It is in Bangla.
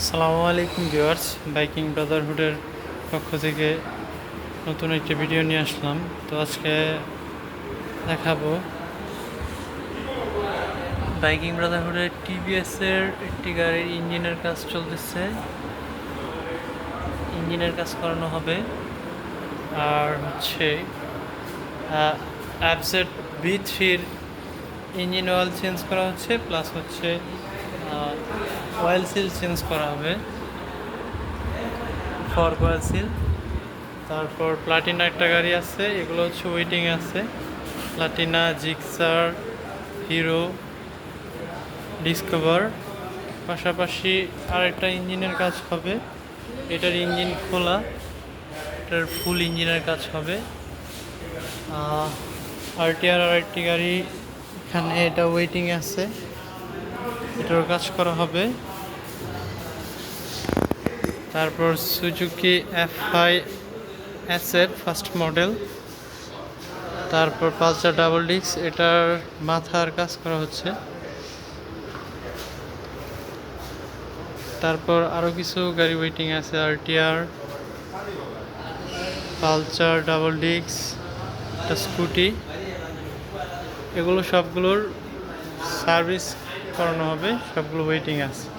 আসসালামু আলাইকুম ভিউয়ার্স, বাইকিং ব্রাদারহুডের পক্ষ থেকে নতুন একটি ভিডিও নিয়ে আসলাম। তো আজকে দেখাবো বাইকিং ব্রাদারহুডের টিভিএসের একটি গাড়ির ইঞ্জিনের কাজ চলতেছে। ইঞ্জিনের কাজ করানো হবে। আর হচ্ছে অ্যাপসেট বি থ্রির ইঞ্জিন অয়েল চেঞ্জ করা হচ্ছে, প্লাস হচ্ছে অয়েল সিল চেঞ্জ করা হবে। ফর অয়েল সিল তারপর প্লাটিনা একটা গাড়ি আছে, এগুলো হচ্ছে ওয়েটিং আছে। প্লাটিনা জিক্সার হিরো ডিসকভার পাশাপাশি আরেকটা ইঞ্জিনের কাজ হবে। এটার ইঞ্জিন খোলা, এটার ফুল ইঞ্জিনের কাজ হবে। আরটিআর আর একটি গাড়ি এখানে, এটা ওয়েটিং আছে। এটারও কাজ করা হবে। তারপর Suzuki F I F first model তারপর পালসার ডাবল ডিক্স এটার মাথার কাজ করা হচ্ছে। তারপর আরও কিছু গাড়ি ওয়েটিং আছে আরটিআর পালচার ডাবল ডিক্স একটা স্কুটি এগুলো সবগুলোর সার্ভিস করানো হবে সবগুলো ওয়েটিং আছে।